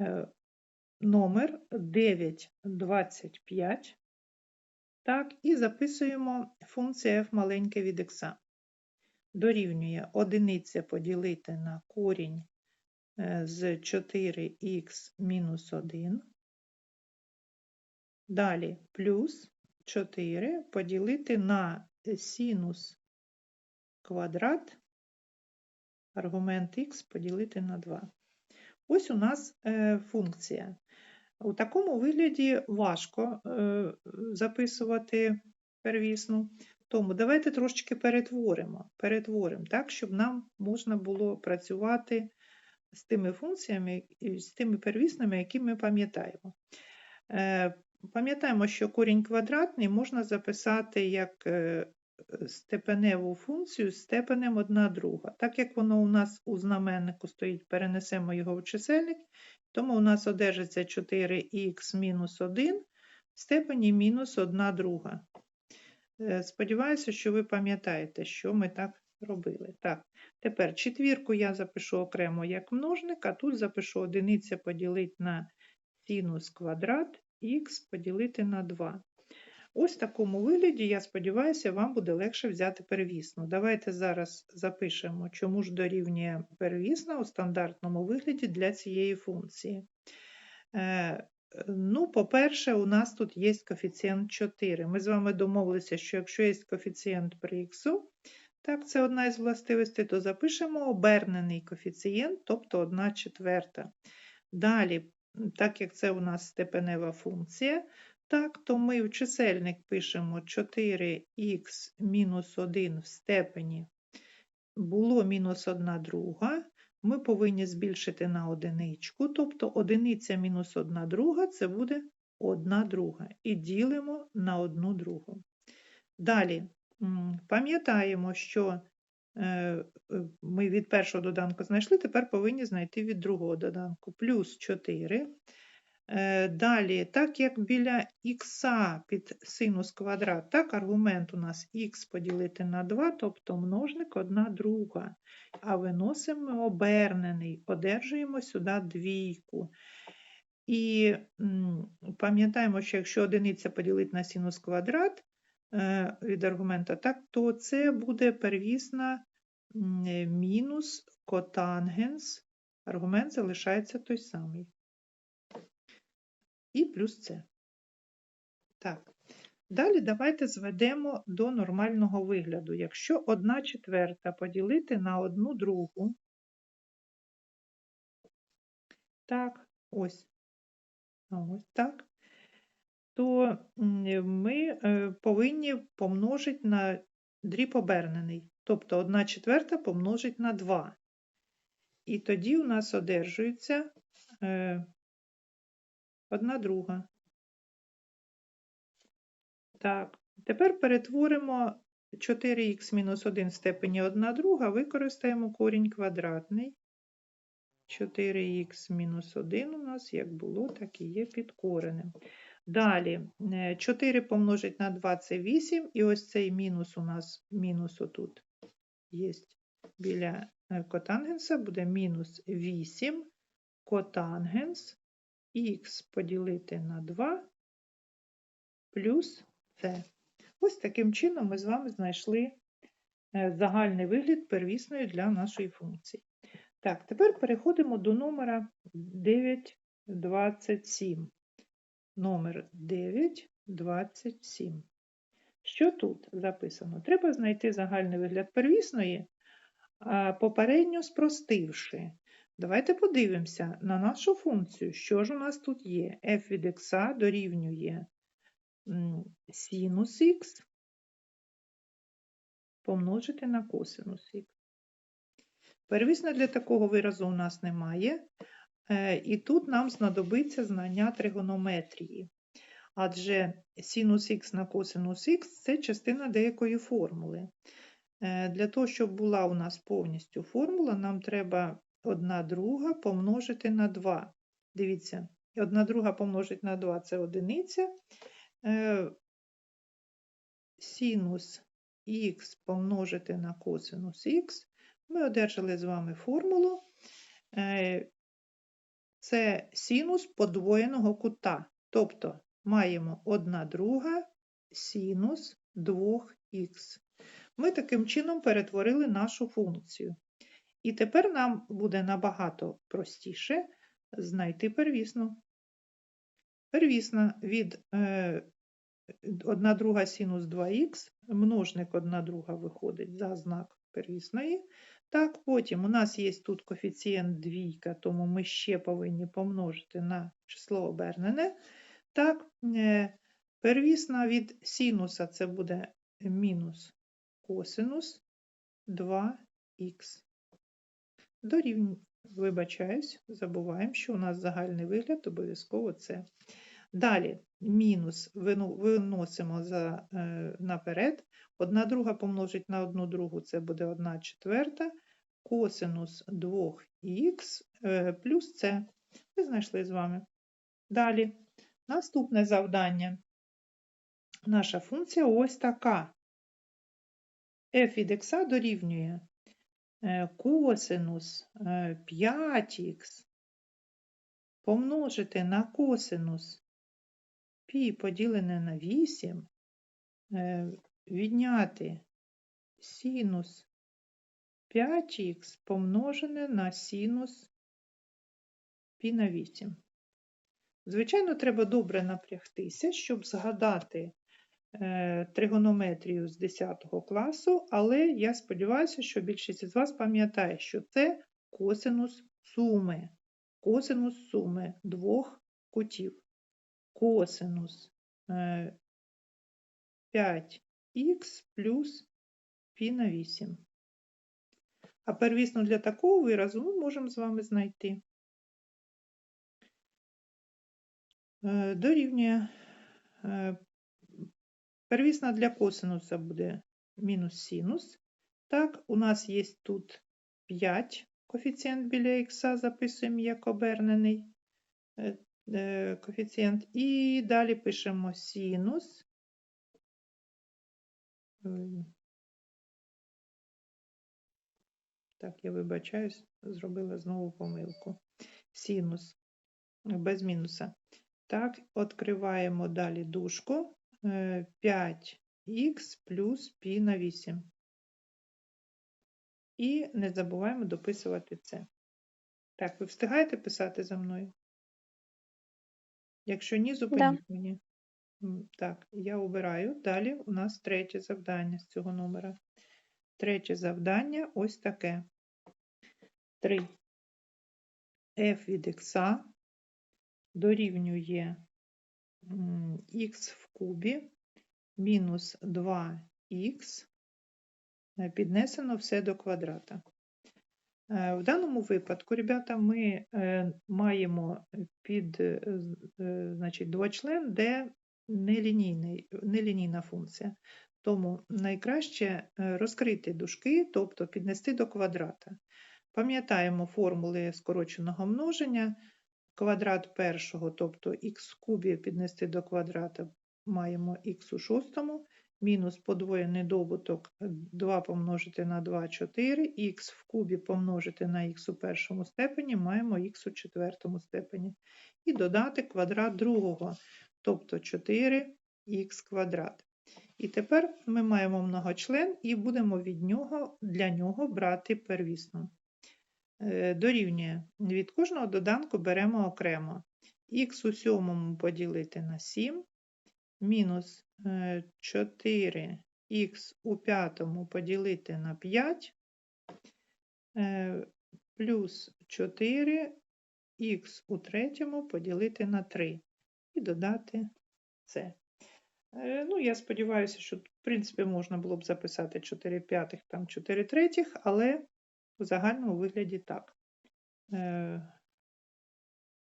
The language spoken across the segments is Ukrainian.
е, номер 925. Так, і записуємо функція f маленьке від x. Дорівнює одиниця поділити на корінь е, з 4х мінус 1. Далі плюс 4 поділити на синус квадрат, аргумент х поділити на 2. Ось у нас е, функція. У такому вигляді важко е, записувати первісну. Тому давайте трошечки перетворимо, перетворимо так, щоб нам можна було працювати з тими функціями, з тими первісними, які ми пам'ятаємо. Е, Пам'ятаємо, що корінь квадратний можна записати як степеневу функцію з степенем 1 друга. Так як воно у нас у знаменнику стоїть, перенесемо його в чисельник, тому у нас одержиться 4х мінус 1 в степені мінус 1 друга. Е, Сподіваюся, що ви пам'ятаєте, що ми так робили. Так, тепер четвірку я запишу окремо як множник, а тут запишу одиниця поділити на синус квадрат х поділити на 2. Ось в такому вигляді, я сподіваюся, вам буде легше взяти первісну. Давайте зараз запишемо, чому ж дорівнює первісна у стандартному вигляді для цієї функції. Е, Ну, по-перше, у нас тут є коефіцієнт 4. Ми з вами домовилися, що якщо є коефіцієнт при х, так, це одна із властивостей, то запишемо обернений коефіцієнт, тобто 1 четверта. Далі, так як це у нас степенева функція, так, то ми в чисельник пишемо 4х мінус 1 в степені було мінус 1 друга, ми повинні збільшити на одиничку, тобто одиниця мінус 1 друга це буде 1 друга. І ділимо на 1 другу. Далі пам'ятаємо, що е, ми від першого доданку знайшли, тепер повинні знайти від другого доданку. Плюс 4 Е, Далі, так як біля х під синус квадрат, так аргумент у нас х поділити на 2, тобто множник 1 друга. А виносимо обернений, одержуємо сюди двійку. І пам'ятаємо, що якщо одиниця поділити на синус квадрат е, від аргумента, так, то це буде первісна мінус котангенс. Аргумент залишається той самий і плюс С. Так. Далі давайте зведемо до нормального вигляду. Якщо 1 четверта поділити на 1 другу, так, ось, ось так, то ми е, повинні помножити на дріб обернений, тобто 1 четверта помножить на 2. І тоді у нас одержується е, одна друга. Так, тепер перетворимо 4х мінус 1 в степені 1 друга, використаємо корінь квадратний. 4х мінус 1 у нас як було, так і є під коренем. Далі 4 е, помножить на 2 це 8, і ось цей мінус у нас мінус отут є біля е, котангенса, буде мінус 8 котангенс х поділити на 2 плюс c. Ось таким чином ми з вами знайшли е, загальний вигляд первісної для нашої функції. Так, тепер переходимо до номера 927. Номер 927. Що тут записано? Треба знайти загальний вигляд первісної, попередньо спростивши. Давайте подивимося на нашу функцію, що ж у нас тут є. f від x дорівнює синус х помножити на косинус х. Первісно для такого виразу у нас немає, е, і тут нам знадобиться знання тригонометрії. Адже синус х на косинус х це частина деякої формули. Е, для того, щоб була у нас повністю формула, нам треба 1 друга помножити на 2. Дивіться, 1 друга помножити на 2 це одиниця. Е, синус х помножити на косинус х. Ми одержали з вами формулу. Е, це синус подвоєного кута. Тобто маємо 1 друга синус 2х. Ми таким чином перетворили нашу функцію. І тепер нам буде набагато простіше знайти первісну. Первісна від е, 1 друга синус 2х, множник 1 друга виходить за знак первісної. Так, потім у нас є тут коефіцієнт двійка, тому ми ще повинні помножити на число обернене. Так, е, первісна від синуса це буде мінус косинус 2х. Дорівнює, вибачаюсь, забуваємо, що у нас загальний вигляд обов'язково це. Далі мінус виносимо за, е, наперед. Одна друга помножить на одну другу, це буде 1 четверта. Косинус 2х е, плюс це. Ви знайшли з вами. Далі. Наступне завдання. Наша функція ось така. f від x дорівнює косинус е, 5х помножити на косинус π поділене на 8, е, відняти синус 5х помножене на синус π на 8. Звичайно, треба добре напрягтися, щоб згадати е, тригонометрію з 10 класу, але я сподіваюся, що більшість із вас пам'ятає, що це косинус суми. Косинус суми двох кутів. Косинус е, 5х плюс π на 8. А первісно для такого виразу ми можемо з вами знайти. Е, Дорівнює е, первісна для косинуса буде мінус синус. Так, у нас є тут 5 коефіцієнт біля х, записуємо як обернений е, е, коефіцієнт. І далі пишемо синус. Ем, Так, я вибачаюсь, зробила знову помилку. Синус без мінуса. Так, відкриваємо далі дужку. Е, 5х плюс π на 8. І не забуваємо дописувати це. Так, ви встигаєте писати за мною? Якщо ні, зупиніть мені. Так, я обираю. Далі у нас третє завдання з цього номера. Третє завдання ось таке. 3. f від x дорівнює х в кубі мінус 2х піднесено все до квадрата. Е, В даному випадку, ребята, ми е, маємо під е, е, значить, двочлен, де нелінійний, нелінійна функція. Тому найкраще е, розкрити дужки, тобто піднести до квадрата. Пам'ятаємо формули скороченого множення. Квадрат першого, тобто х в кубі піднести до квадрата, маємо х у шостому, мінус подвоєний добуток 2 помножити на 2 – 4, х в кубі помножити на х у першому степені, маємо х у четвертому степені. І додати квадрат другого, тобто 4х квадрат. І тепер ми маємо многочлен і будемо від нього, для нього брати первісну. Е, Дорівнює. Від кожного доданку беремо окремо. х у сьомому поділити на 7, мінус е, 4х у п'ятому поділити на 5, е, плюс 4х у третьому поділити на 3 і додати це. Е, Ну, я сподіваюся, що, в принципі, можна було б записати 4 п'ятих, там 4 третіх, але у загальному вигляді так. Е,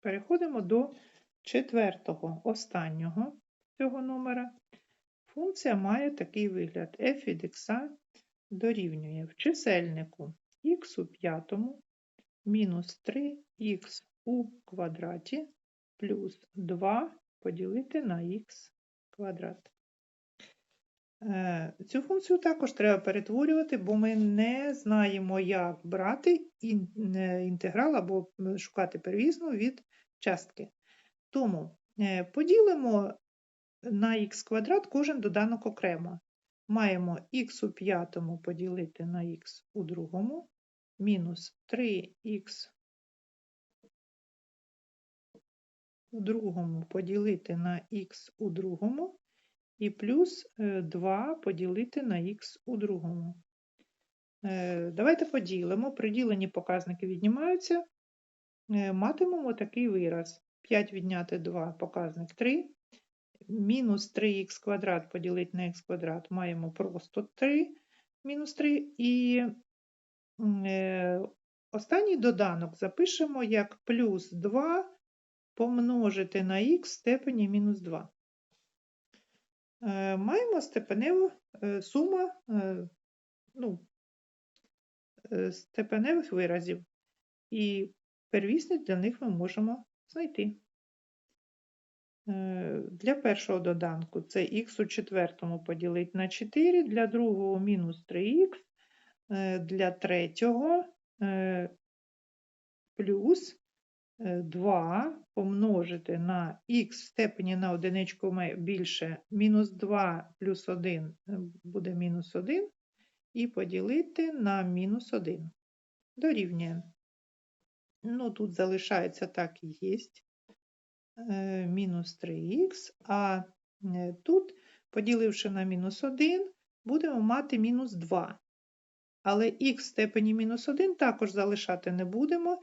Переходимо до четвертого, останнього цього номера. Функція має такий вигляд. f від x дорівнює в чисельнику х у п'ятому мінус 3х у квадраті плюс 2 поділити на х квадрат. Е, Цю функцію також треба перетворювати, бо ми не знаємо, як брати е, інтеграл або шукати первісну від частки. Тому е, поділимо на х квадрат кожен доданок окремо. Маємо х у п'ятому поділити на х у другому, мінус 3х у другому поділити на х у другому, і плюс е, 2 поділити на х у другому. Е, Давайте поділимо. Приділені показники віднімаються. Е, Матимемо такий вираз. 5 відняти 2 показник 3. Мінус 3х квадрат поділити на х квадрат маємо просто 3, мінус 3. І е, останній доданок запишемо як плюс 2 помножити на х в степені мінус 2. Е, Маємо степеневу е, сума е, ну, степеневих виразів. І первісність для них ми можемо знайти. Для першого доданку це х у четвертому поділити на 4, для другого мінус 3х, е, для третього плюс 2 помножити на х в степені на одиничку більше мінус 2 плюс 1 е, буде мінус 1 і поділити на мінус 1. Дорівнює. Ну, тут залишається так і є. Е, Мінус 3х, а е, тут, поділивши на мінус 1, будемо мати мінус 2. Але х в степені мінус 1 також залишати не будемо,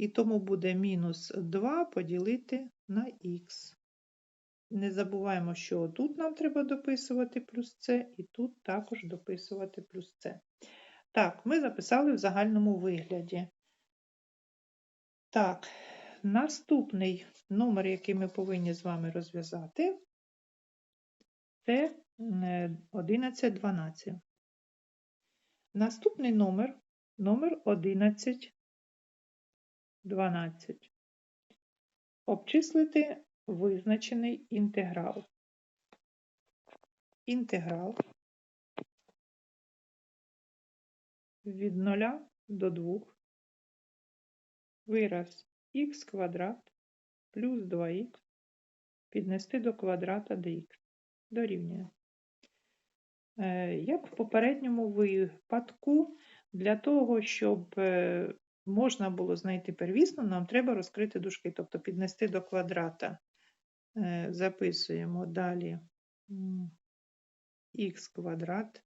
і тому буде мінус 2 поділити на х. Не забуваємо, що тут нам треба дописувати плюс c, і тут також дописувати плюс c. Так, ми записали в загальному вигляді. Так, наступний номер, який ми повинні з вами розв'язати, це е, 1112. Наступний номер номер 1112. Обчислити визначений інтеграл. Інтеграл від 0 до 2 вираз х квадрат плюс 2х піднести до квадрата dx дорівнює. Е, Як в попередньому випадку, для того, щоб е, можна було знайти первісну, нам треба розкрити дужки, тобто піднести до квадрата. Е, Записуємо далі. Х квадрат,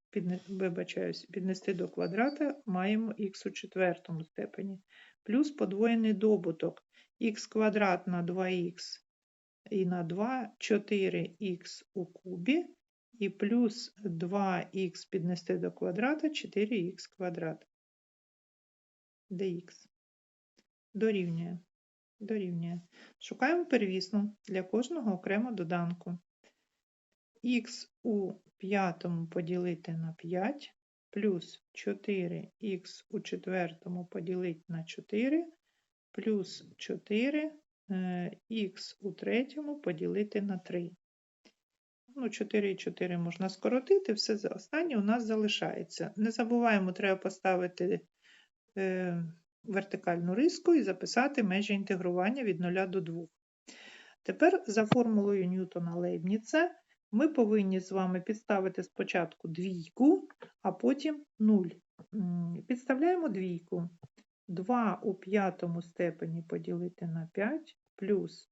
вибачаюсь, піднести до квадрата маємо х у четвертому степені, плюс подвоєний добуток. Х квадрат на 2х і на 2 4х у кубі, і плюс 2х піднести до квадрата 4х квадрат dx. Дорівнює. Дорівнює. Шукаємо первісну для кожного окремо доданку. х у п'ятому поділити на 5, плюс 4х у четвертому поділити на 4, плюс 4 х у третьому поділити на 3. Ну, 4 і 4 можна скоротити, все останнє у нас залишається. Не забуваємо, треба поставити е, вертикальну риску і записати межі інтегрування від 0 до 2. Тепер за формулою Ньютона Лейбніца ми повинні з вами підставити спочатку двійку, а потім 0. Підставляємо двійку. 2 у п'ятому степені поділити на 5 плюс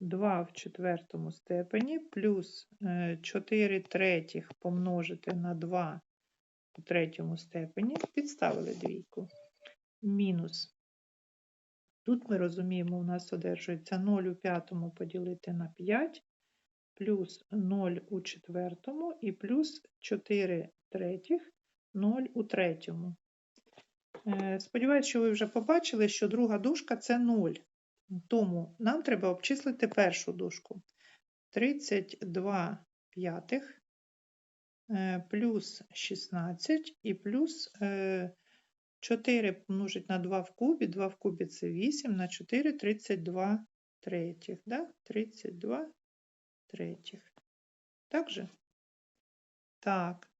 2 в четвертому степені плюс е, 4 третіх помножити на 2 у третьому степені. Підставили двійку. Мінус. Тут ми розуміємо, у нас одержується 0 у п'ятому поділити на 5, плюс 0 у четвертому і плюс 4 третіх 0 у третьому. Е, Сподіваюсь, що ви вже побачили, що друга дужка це 0. Тому нам треба обчислити першу дужку. 32 п'ятих е, плюс 16 і плюс е, 4 помножить на 2 в кубі. 2 в кубі це 8, на 4 – 32 третіх. Да? 32 третіх. Так же? Так.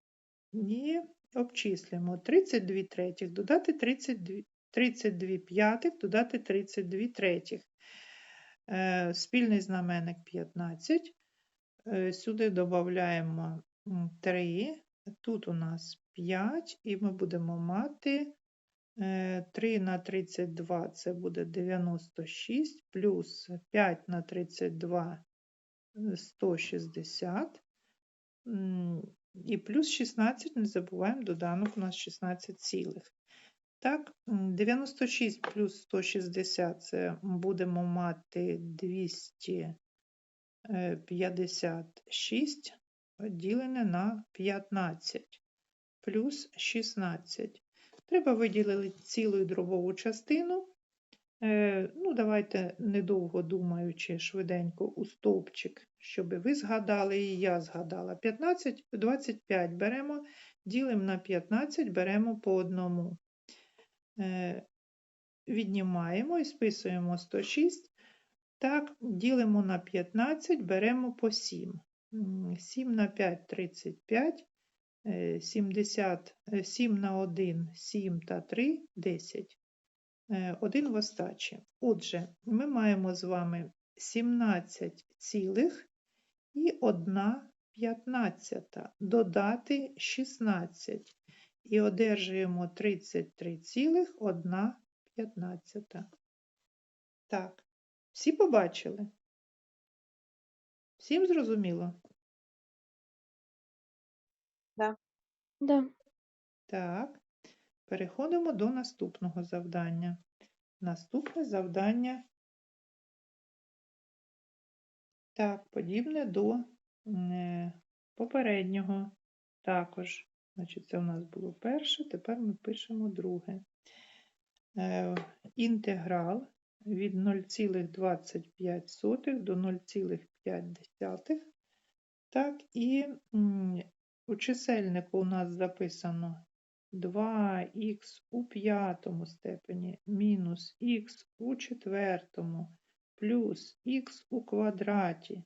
І обчислюємо 32 третіх, додати 32, 32 п'ятих, додати 32 третіх. Е, Спільний знаменник 15. Е, Сюди додаємо 3. Тут у нас 5, і ми будемо мати 3 на 32 це буде 96, плюс 5 на 32 е, 160. М, І плюс 16, не забуваємо, доданок у нас 16 цілих. Так, м, 96 плюс 160 це будемо мати 256 поділене на 15 плюс 16. Треба виділити цілу дробову частину. Е, Ну, давайте, недовго думаючи, швиденько у стовпчик, щоб ви згадали і я згадала. 15, 25 беремо, ділимо на 15, беремо по одному. Е, Віднімаємо і списуємо 106. Так, ділимо на 15, беремо по 7. 7 на 5 – 35. Е, 70, е, 7 на 1 – 7 та 3 – 10. Е, Один в остачі. Отже, ми маємо з вами 17 цілих і 1 п'ятнадцята. Додати 16. І одержуємо 33 цілих 1 п'ятнадцята. Так, всі побачили? Всім зрозуміло? Да. Так, переходимо до наступного завдання. Наступне завдання так, подібне до е, попереднього. Також, значить, це у нас було перше, тепер ми пишемо друге. Е, інтеграл від 0,25 до 0,5. Так, і у чисельнику у нас записано 2х у п'ятому степені мінус х у четвертому плюс х у квадраті.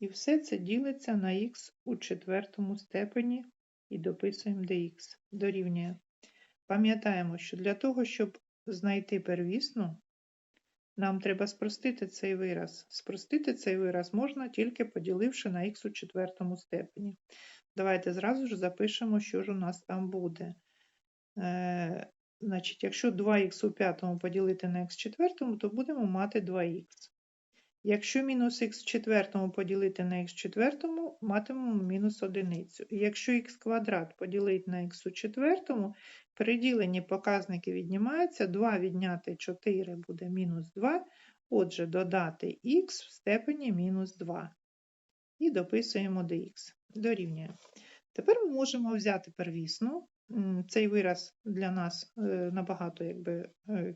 І все це ділиться на х у четвертому степені і дописуємо dx. Дорівнює. Пам'ятаємо, що для того, щоб знайти первісну, нам треба спростити цей вираз. Спростити цей вираз можна тільки поділивши на х у четвертому степені. Давайте зразу ж запишемо, що ж у нас там буде. Е, значить, якщо 2х у п'ятому поділити на х четвертому, то будемо мати 2х. Якщо мінус х в четвертому поділити на х четвертому, матимемо мінус одиницю. Якщо х квадрат поділити на х у четвертому, переділені показники віднімаються, 2 відняти 4 буде мінус 2, отже, додати х в степені мінус 2. І дописуємо dx. Дорівнює. Тепер ми можемо взяти первісну. Цей вираз для нас е, набагато якби, е,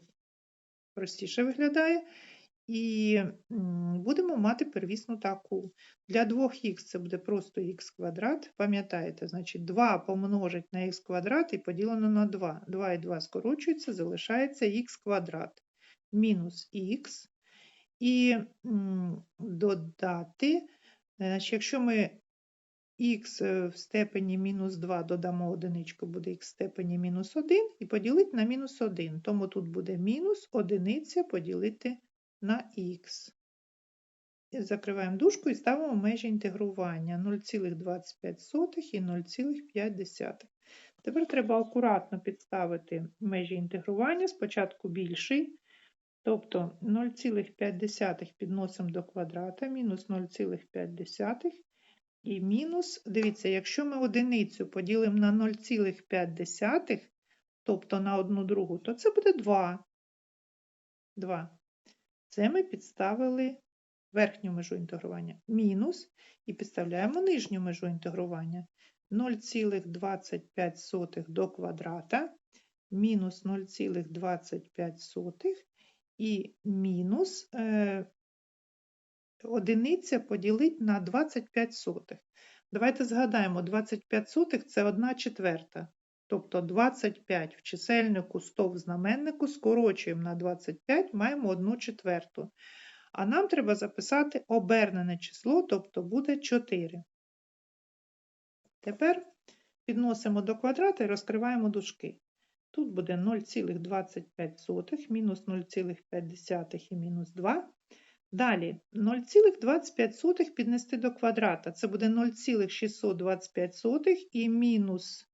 простіше виглядає. І будемо мати первісну таку. Для 2х це буде просто х квадрат. Пам'ятаєте, значить 2 помножить на х квадрат і поділено на 2. 2 і 2 скорочуються, залишається х квадрат мінус х. І додати, значить, якщо ми х в степені мінус 2 додамо одиничку, буде х в степені мінус 1 і поділити на мінус 1. Тому тут буде мінус одиниця поділити на х. Закриваємо дужку і ставимо межі інтегрування 0,25 і 0,5. Тепер треба акуратно підставити межі інтегрування, спочатку більший, тобто 0,5 підносимо до квадрата, мінус 0,5 і мінус, дивіться, якщо ми одиницю поділимо на 0,5, тобто на одну другу, то це буде 2. 2. Це ми підставили верхню межу інтегрування. Мінус і підставляємо нижню межу інтегрування. 0,25 до квадрата, мінус 0,25 і мінус е, одиниця поділить на 25 сотих. Давайте згадаємо, 25 сотих – це 1 четверта. Тобто 25 в чисельнику, 100 в знаменнику, скорочуємо на 25, маємо 1 четверту. А нам треба записати обернене число, тобто буде 4. Тепер підносимо до квадрата і розкриваємо дужки. Тут буде 0,25 мінус 0,5 і мінус 2. Далі 0,25 піднести до квадрата. Це буде 0,625 і мінус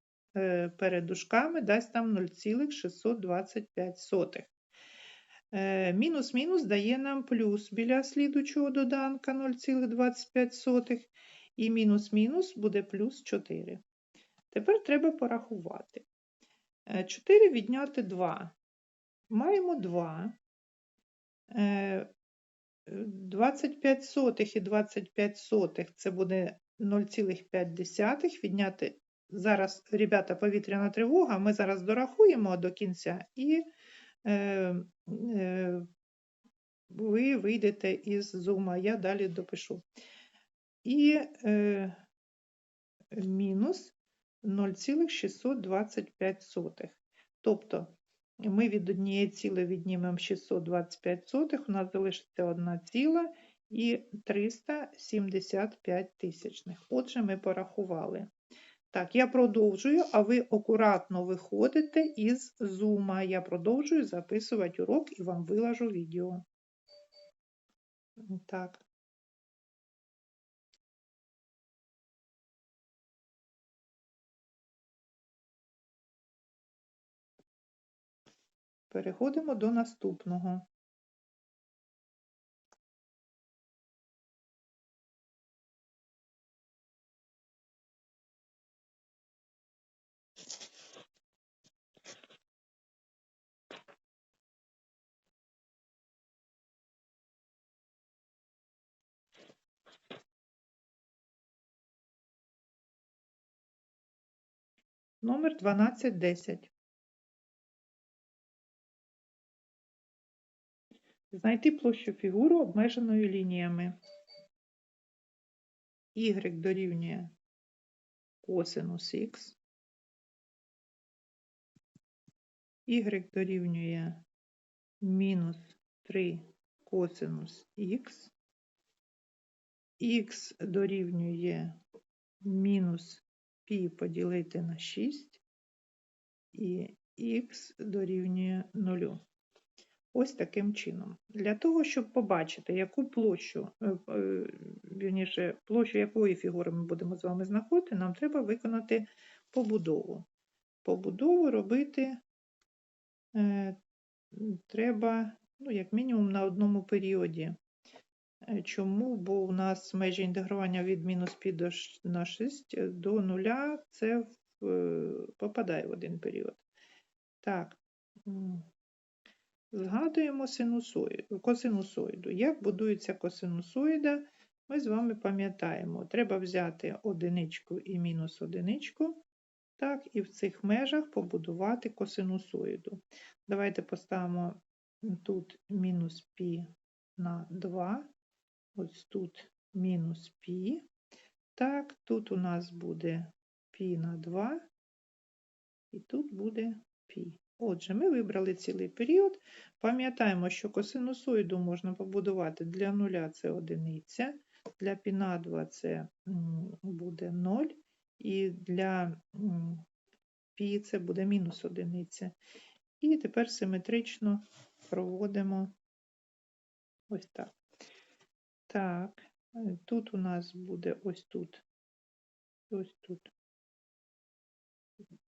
перед дужками дасть нам 0,625. Е, Мінус-мінус дає нам плюс біля слідучого доданка 0,25 і мінус-мінус буде плюс 4. Тепер треба порахувати. Е, 4 відняти 2. Маємо 2. Е, 25 сотих і 25 сотих це буде 0,5 відняти. Зараз, ребята, повітряна тривога, ми зараз дорахуємо до кінця і е, е, ви вийдете із зума, я далі допишу. І е, мінус 0,625. Тобто ми від однієї ціли віднімемо 625 сотих, у нас залишиться одна ціла і 375 тисячних. Отже, ми порахували. Так, я продовжую, а ви акуратно виходите із зума. Я продовжую записувати урок і вам вилажу відео. Так. Переходимо до наступного. Номер 1210. Знайти площу фігуру обмеженою лініями. Y дорівнює косинус х. Y дорівнює мінус 3 косинус х. Х дорівнює мінус π поділити на 6. І х дорівнює 0. Ось таким чином. Для того, щоб побачити, яку площу, е, е, вірніше, площу якої фігури ми будемо з вами знаходити, нам треба виконати побудову. Побудову робити е, треба, ну, як мінімум, на одному періоді. Е, Чому? Бо у нас межі інтегрування від мінус π до на 6 до нуля це в, е, попадає в один період. Так. Згадуємо синусоїду, косинусоїду. Як будується косинусоїда, ми з вами пам'ятаємо. Треба взяти одиничку і мінус одиничку, так, і в цих межах побудувати косинусоїду. Давайте поставимо тут мінус пі на 2, ось тут мінус пі. Так, тут у нас буде пі на 2, і тут буде пі. Отже, ми вибрали цілий період. Пам'ятаємо, що косинусоїду можна побудувати для нуля це одиниця, для пі на 2 це буде 0, і для пі це буде мінус одиниця. І тепер симетрично проводимо ось так. Так, е, тут у нас буде ось тут, ось тут,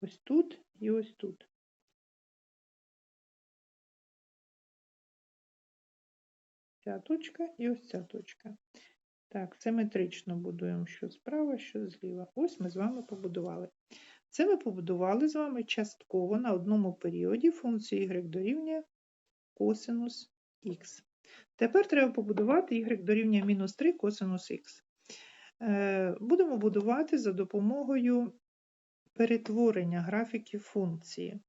ось тут і ось тут. Ця точка і ось ця точка. Так, симетрично будуємо що справа, що зліва. Ось ми з вами побудували. Це ми побудували з вами частково на одному періоді функцію y дорівнює косинус х. Тепер треба побудувати y дорівнює мінус 3 косинус х. Е, Будемо будувати за допомогою перетворення графіків функції.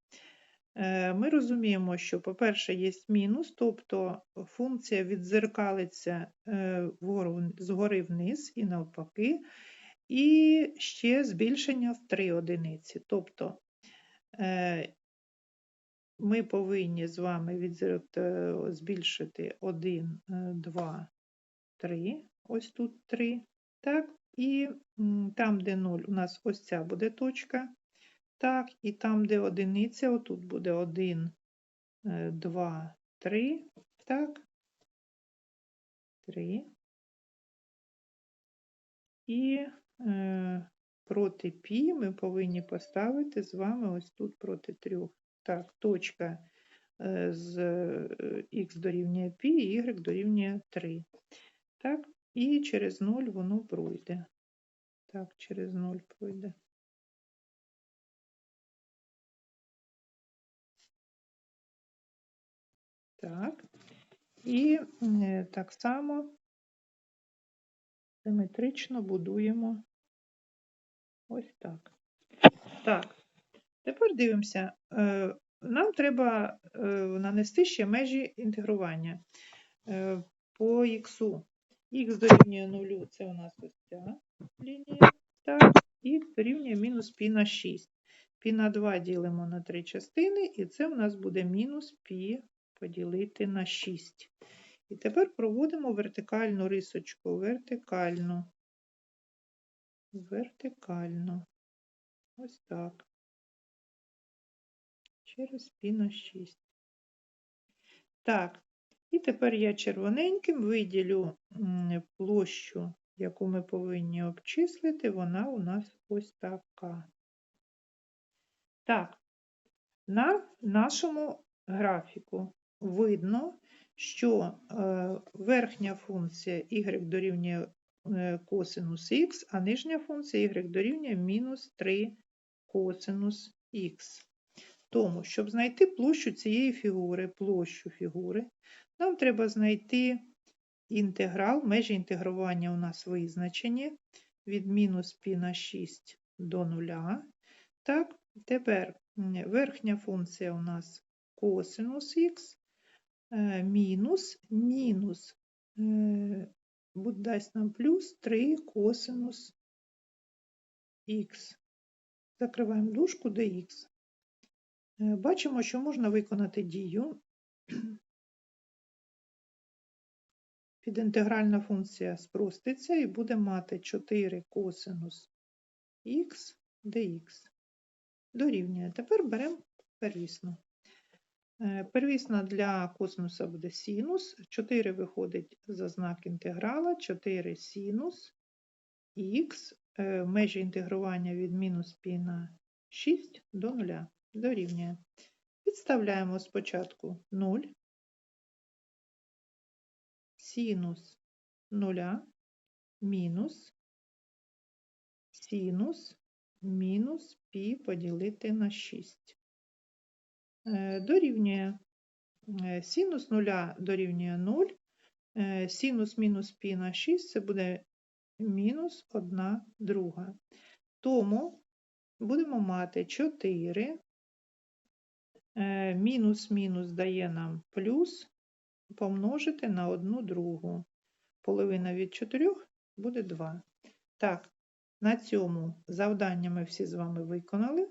Е, Ми розуміємо, що, по-перше, є мінус, тобто функція віддзеркалиться е, згори вниз і навпаки, і ще збільшення в 3 одиниці. Тобто ми повинні з вами відзер- е, збільшити 1, 2, 3, ось тут 3, так, і там, де 0, у нас ось ця буде точка. Так, і там, де одиниця, отут буде 1, 2, 3. Так. 3. І е, проти пі ми повинні поставити з вами ось тут проти 3. Так, точка е, з х дорівнює π, і y дорівнює 3. Так, і через 0 воно пройде. Так, через 0 пройде. Так. І е, так само симетрично будуємо ось так. Так, тепер дивимося. Е, Нам треба е, нанести ще межі інтегрування Е, по х. Х дорівнює 0, це у нас ось ця лінія. Так, і дорівнює мінус пі на 6. Пі на 2 ділимо на 3 частини, і це у нас буде мінус пі поділити на 6. І тепер проводимо вертикальну рисочку. Вертикально. Вертикально. Ось так. Через пі на 6. Так. І тепер я червоненьким виділю площу, яку ми повинні обчислити. Вона у нас ось така. Так, на нашому графіку видно, що е, верхня функція y дорівнює е, косинус х, а нижня функція y дорівнює мінус 3 косинус х. Тому, щоб знайти площу цієї фігури, площу фігури, нам треба знайти інтеграл, межі інтегрування у нас визначені від мінус π на 6 до 0. Так, тепер верхня функція у нас косинус х, е, мінус, мінус, е, дасть нам плюс 3 косинус х. Закриваємо дужку dx. Е, Бачимо, що можна виконати дію. Підінтегральна функція спроститься і буде мати 4 косинус х dx. Дорівнює. Тепер беремо первісну. Е, Первісна для косинуса буде синус. 4 виходить за знак інтеграла, 4 синус х, е, межі інтегрування від мінус π на 6 до 0. Дорівнює. Підставляємо спочатку 0, синус 0 мінус синус мінус π поділити на 6. Е, Дорівнює е, синус 0 дорівнює 0, е, синус мінус π на 6 це буде мінус 1 друга. Тому будемо мати 4 Е, мінус мінус дає нам плюс помножити на одну другу. Половина від 4 буде 2. Так, на цьому завдання ми всі з вами виконали.